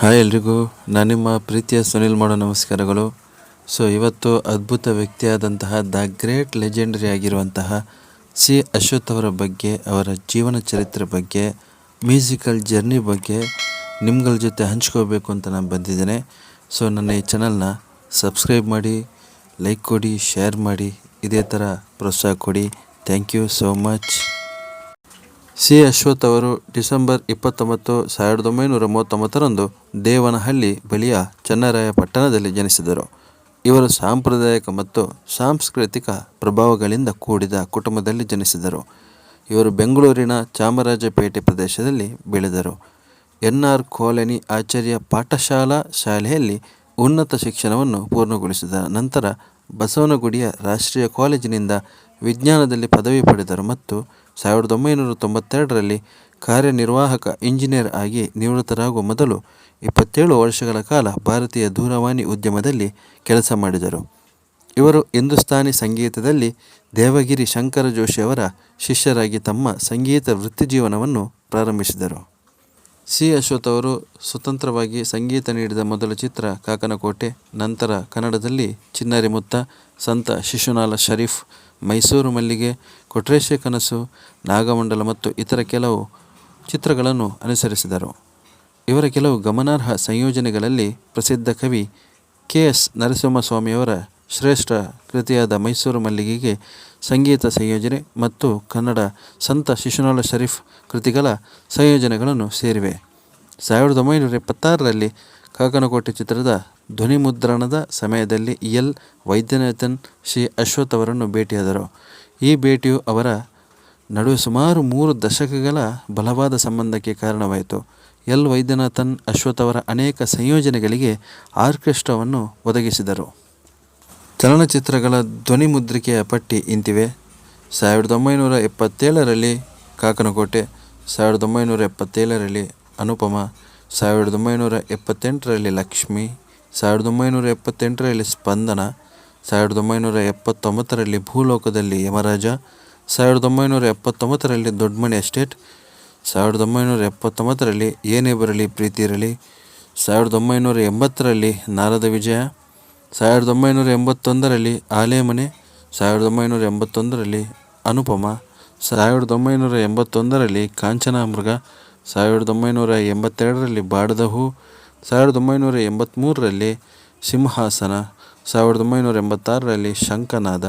Hi ಎಲ್ರಿಗೂ. ನಾನು ನಿಮ್ಮ ಪ್ರೀತಿಯ ಸುನಿಲ್ ಮಾಡೋ ನಮಸ್ಕಾರಗಳು. ಸೊ ಇವತ್ತು ಅದ್ಭುತ ವ್ಯಕ್ತಿಯಾದಂತಹ ದ ಗ್ರೇಟ್ ಲೆಜೆಂಡರಿ ಆಗಿರುವಂತಹ ಸಿ ಅಶ್ವಥ್ ಅವರ ಬಗ್ಗೆ, ಅವರ ಜೀವನ ಚರಿತ್ರೆ ಬಗ್ಗೆ, ಮ್ಯೂಸಿಕಲ್ ಜರ್ನಿ ಬಗ್ಗೆ ನಿಮ್ಗಳ ಜೊತೆ ಹಂಚ್ಕೋಬೇಕು ಅಂತ ನಾನು ಬಂದಿದ್ದೇನೆ. ಸೊ ನನ್ನ ಈ ಚಾನಲ್ನ ಸಬ್ಸ್ಕ್ರೈಬ್ ಮಾಡಿ, ಲೈಕ್ ಕೊಡಿ, ಶೇರ್ ಮಾಡಿ, ಇದೇ ಥರ ಪ್ರೋತ್ಸಾಹ ಕೊಡಿ. Thank you so much. C Ashwath ಅವರು ಡಿಸೆಂಬರ್ ಇಪ್ಪತ್ತೊಂಬತ್ತು ಸಾವಿರದ ಒಂಬೈನೂರ ಮೂವತ್ತೊಂಬತ್ತರಂದು ದೇವನಹಳ್ಳಿ ಬಳಿಯ ಚನ್ನರಾಯ ಪಟ್ಟಣದಲ್ಲಿ ಜನಿಸಿದರು. ಇವರು ಸಾಂಪ್ರದಾಯಿಕ ಮತ್ತು ಸಾಂಸ್ಕೃತಿಕ ಪ್ರಭಾವಗಳಿಂದ ಕೂಡಿದ ಕುಟುಂಬದಲ್ಲಿ ಜನಿಸಿದರು. ಇವರು ಬೆಂಗಳೂರಿನ ಚಾಮರಾಜಪೇಟೆ ಪ್ರದೇಶದಲ್ಲಿ ಬೆಳೆದರು. N R colony Acharya Pathashala ಶಾಲೆಯಲ್ಲಿ ಉನ್ನತ ಶಿಕ್ಷಣವನ್ನು ಪೂರ್ಣಗೊಳಿಸಿದ ನಂತರ ಬಸವನಗುಡಿಯ ರಾಷ್ಟ್ರೀಯ ಕಾಲೇಜಿನಿಂದ ವಿಜ್ಞಾನದಲ್ಲಿ ಪದವಿ ಪಡೆದರು ಮತ್ತು ಸಾವಿರದ ಒಂಬೈನೂರ ತೊಂಬತ್ತೆರಡರಲ್ಲಿ ಕಾರ್ಯನಿರ್ವಾಹಕ ಇಂಜಿನಿಯರ್ ಆಗಿ ನಿವೃತ್ತರಾಗುವ ಮೊದಲು ಇಪ್ಪತ್ತೇಳು ವರ್ಷಗಳ ಕಾಲ ಭಾರತೀಯ ದೂರವಾಣಿ ಉದ್ಯಮದಲ್ಲಿ ಕೆಲಸ ಮಾಡಿದರು. ಇವರು ಹಿಂದೂಸ್ತಾನಿ ಸಂಗೀತದಲ್ಲಿ ದೇವಗಿರಿ ಶಂಕರ ಜೋಶಿ ಅವರ ಶಿಷ್ಯರಾಗಿ ತಮ್ಮ ಸಂಗೀತ ವೃತ್ತಿಜೀವನವನ್ನು ಪ್ರಾರಂಭಿಸಿದರು. ಸಿ. ಅಶ್ವಥ್ ಅವರು ಸ್ವತಂತ್ರವಾಗಿ ಸಂಗೀತ ನೀಡಿದ ಮೊದಲ ಚಿತ್ರ ಕಾಕನಕೋಟೆ, ನಂತರ ಕನ್ನಡದಲ್ಲಿ ಚಿನ್ನರಿ ಮುತ್ತ ಸಂತ ಶಿಶುನಾಲ ಶರೀಫ್ ಮೈಸೂರು ಮಲ್ಲಿಗೆ, ಕೊಟ್ರೇಶ ಕನಸು, ನಾಗಮಂಡಲ ಮತ್ತು ಇತರ ಕೆಲವು ಚಿತ್ರಗಳನ್ನು ಅನುಸರಿಸಿದರು. ಇವರ ಕೆಲವು ಗಮನಾರ್ಹ ಸಂಯೋಜನೆಗಳಲ್ಲಿ ಪ್ರಸಿದ್ಧ ಕವಿ ಕೆ. ಎಸ್. ನರಸಿಂಹಸ್ವಾಮಿಯವರ ಶ್ರೇಷ್ಠ ಕೃತಿಯಾದ ಮೈಸೂರು ಮಲ್ಲಿಗೆಗೆ ಸಂಗೀತ ಸಂಯೋಜನೆ ಮತ್ತು ಕನ್ನಡ ಸಂತ ಶಿಶುನಾಳ ಶರೀಫ್ ಕೃತಿಗಳ ಸಂಯೋಜನೆಗಳನ್ನು ಸೇರಿವೆ. ಸಾವಿರದ ಒಂಬೈನೂರ ಎಪ್ಪತ್ತಾರರಲ್ಲಿ ಕಾಕನಕೋಟೆ ಚಿತ್ರದ ಧ್ವನಿಮುದ್ರಣದ ಸಮಯದಲ್ಲಿ ಎಲ್. ವೈದ್ಯನಾಥನ್ ಶ್ರೀ ಅಶ್ವಥ್ ಅವರನ್ನು ಭೇಟಿಯಾದರು. ಈ ಭೇಟಿಯು ಅವರ ನಡುವೆ ಸುಮಾರು ಮೂರು ದಶಕಗಳ ಬಲವಾದ ಸಂಬಂಧಕ್ಕೆ ಕಾರಣವಾಯಿತು. ಎಲ್. ವೈದ್ಯನಾಥನ್, ಅಶ್ವಥ್ ಅವರ ಅನೇಕ ಸಂಯೋಜನೆಗಳಿಗೆ ಆರ್ಕೆಸ್ಟ್ರಾವನ್ನು ಒದಗಿಸಿದರು. ಚಲನಚಿತ್ರಗಳ ಧ್ವನಿಮುದ್ರಿಕೆಯ ಪಟ್ಟಿ ಇಂತಿವೆ. ಸಾವಿರದ ಒಂಬೈನೂರ ಎಪ್ಪತ್ತೇಳರಲ್ಲಿ ಕಾಕನಕೋಟೆ ಸಾವಿರದ ಒಂಬೈನೂರ ಎಪ್ಪತ್ತೇಳರಲ್ಲಿ ಅನುಪಮ ಸಾವಿರದ ಒಂಬೈನೂರ ಎಪ್ಪತ್ತೆಂಟರಲ್ಲಿ ಲಕ್ಷ್ಮಿ, ಸಾವಿರದ ಒಂಬೈನೂರ ಎಪ್ಪತ್ತೆಂಟರಲ್ಲಿ ಸ್ಪಂದನ, ಸಾವಿರದ ಒಂಬೈನೂರ ಎಪ್ಪತ್ತೊಂಬತ್ತರಲ್ಲಿ ಭೂಲೋಕದಲ್ಲಿ ಯಮರಾಜ, ಸಾವಿರದ ಒಂಬೈನೂರ ಎಪ್ಪತ್ತೊಂಬತ್ತರಲ್ಲಿ ದೊಡ್ಡಮಣಿ ಎಸ್ಟೇಟ್, ಸಾವಿರದ ಒಂಬೈನೂರ ಎಪ್ಪತ್ತೊಂಬತ್ತರಲ್ಲಿ ಏನೇ ಬರಲಿ ಪ್ರೀತಿ ಇರಲಿ, ಸಾವಿರದ ಒಂಬೈನೂರ ಎಂಬತ್ತರಲ್ಲಿ ನಾರದ ವಿಜಯ, ಸಾವಿರದ ಒಂಬೈನೂರ ಎಂಬತ್ತೊಂದರಲ್ಲಿ ಆಲೆಮನೆ, ಸಾವಿರದ ಒಂಬೈನೂರ ಎಂಬತ್ತೊಂದರಲ್ಲಿ ಅನುಪಮ, ಸಾವಿರದ ಒಂಬೈನೂರ ಎಂಬತ್ತೊಂದರಲ್ಲಿ ಕಾಂಚನ ಮೃಗ ಸಾವಿರದ ಒಂಬೈನೂರ ಎಂಬತ್ತೆರಡರಲ್ಲಿ ಬಾಡದ ಹೂ, ಸಾವಿರದ ಒಂಬೈನೂರ ಎಂಬತ್ತ್ಮೂರರಲ್ಲಿ ಸಿಂಹಾಸನ, ಸಾವಿರದ ಒಂಬೈನೂರ ಎಂಬತ್ತಾರರಲ್ಲಿ ಶಂಕನಾದ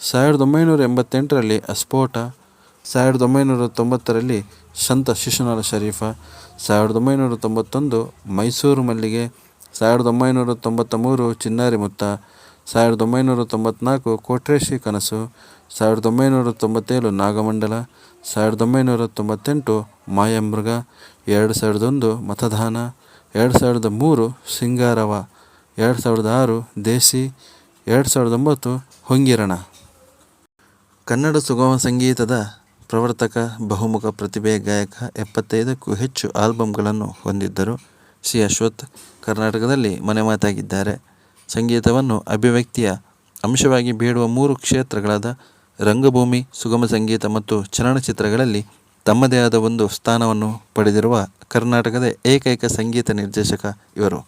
ಸಾವಿರದ ಒಂಬೈನೂರ ಎಂಬತ್ತೆಂಟರಲ್ಲಿ ಅಸ್ಫೋಟ, ಸಾವಿರದ ಒಂಬೈನೂರ ತೊಂಬತ್ತರಲ್ಲಿ ಸಂತ ಶಿಶುನಾಳ ಶರೀಫ, ಸಾವಿರದ ಒಂಬೈನೂರ ತೊಂಬತ್ತೊಂದು ಮೈಸೂರು ಮಲ್ಲಿಗೆ, ಸಾವಿರದ ಒಂಬೈನೂರ ತೊಂಬತ್ತ ಮೂರು ಚಿನ್ನಾರಿ ಮುತ್ತ, ಸಾವಿರದ ಒಂಬೈನೂರ ತೊಂಬತ್ನಾಲ್ಕು ಕೋಟ್ರೇಶಿ ಕನಸು, ಸಾವಿರದ ಒಂಬೈನೂರ ತೊಂಬತ್ತೇಳು ನಾಗಮಂಡಲ ಸಾವಿರದ ಒಂಬೈನೂರ ತೊಂಬತ್ತೆಂಟು ಮಾಯಮೃಗ, ಎರಡು ಸಾವಿರದ ಒಂದು ಮತದಾನ, ಎರಡು ಸಾವಿರದ ಮೂರು ಸಿಂಗಾರವ, ಎರಡು ಸಾವಿರದ ಆರು ದೇಸಿ, ಎರಡು ಸಾವಿರದ ಒಂಬತ್ತು ಹೊಂಗಿರಣ. ಕನ್ನಡ ಸುಗಮ ಸಂಗೀತದ ಪ್ರವರ್ತಕ, ಬಹುಮುಖ ಪ್ರತಿಭೆ ಗಾಯಕ ಎಪ್ಪತ್ತೈದಕ್ಕೂ ಹೆಚ್ಚು ಆಲ್ಬಮ್ಗಳನ್ನು ಹೊಂದಿದ್ದರು. ಸಿ. ಅಶ್ವಥ್ ಕರ್ನಾಟಕದಲ್ಲಿ ಮನೆ ಮಾತಾಗಿದ್ದಾರೆ. ಸಂಗೀತವನ್ನು ಅಭಿವ್ಯಕ್ತಿಯ ಅಂಶವಾಗಿ ಬೇಡುವ ಮೂರು ಕ್ಷೇತ್ರಗಳಾದ ರಂಗಭೂಮಿ, ಸುಗಮ ಸಂಗೀತ ಮತ್ತು ಚಲನಚಿತ್ರಗಳಲ್ಲಿ ತಮ್ಮದೇ ಆದ ಒಂದು ಸ್ಥಾನವನ್ನು ಪಡೆದಿರುವ ಕರ್ನಾಟಕದ ಏಕೈಕ ಸಂಗೀತ ನಿರ್ದೇಶಕ ಇವರು.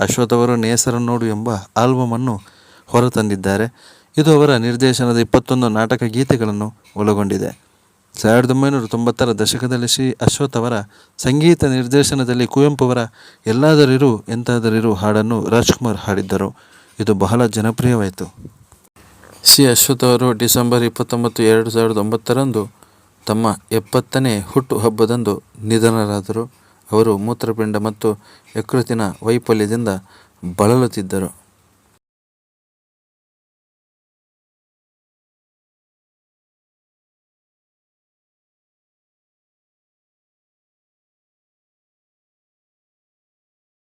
ಅಶ್ವಥ್ ಅವರು ನೋಡು ಎಂಬ ಆಲ್ಬಮನ್ನು ಹೊರತಂದಿದ್ದಾರೆ. ಇದು ಅವರ ನಿರ್ದೇಶನದ ಇಪ್ಪತ್ತೊಂದು ನಾಟಕ ಗೀತೆಗಳನ್ನು ಒಳಗೊಂಡಿದೆ. ಸಾವಿರದ ಒಂಬೈನೂರ ತೊಂಬತ್ತರ ದಶಕದಲ್ಲಿ ಶ್ರೀ ಅಶ್ವಥ್ ಅವರ ಸಂಗೀತ ನಿರ್ದೇಶನದಲ್ಲಿ ಕುವೆಂಪು ಅವರ ಎಲ್ಲಾದರಿರು ಎಂತಾದರಿರು ಹಾಡನ್ನು ರಾಜ್ಕುಮಾರ್ ಹಾಡಿದ್ದರು ಇದು ಬಹಳ ಜನಪ್ರಿಯವಾಯಿತು. ಸಿ ಅಶ್ವಥ್ ಅವರು ಡಿಸೆಂಬರ್ ಇಪ್ಪತ್ತೊಂಬತ್ತು, ಎರಡು ಸಾವಿರದ ಒಂಬತ್ತರಂದು ತಮ್ಮ ಎಪ್ಪತ್ತನೇ ಹುಟ್ಟುಹಬ್ಬದಂದು ನಿಧನರಾದರು. ಅವರು ಮೂತ್ರಪಿಂಡ ಮತ್ತು ಯಕೃತಿನ ವೈಫಲ್ಯದಿಂದ ಬಳಲುತ್ತಿದ್ದರು.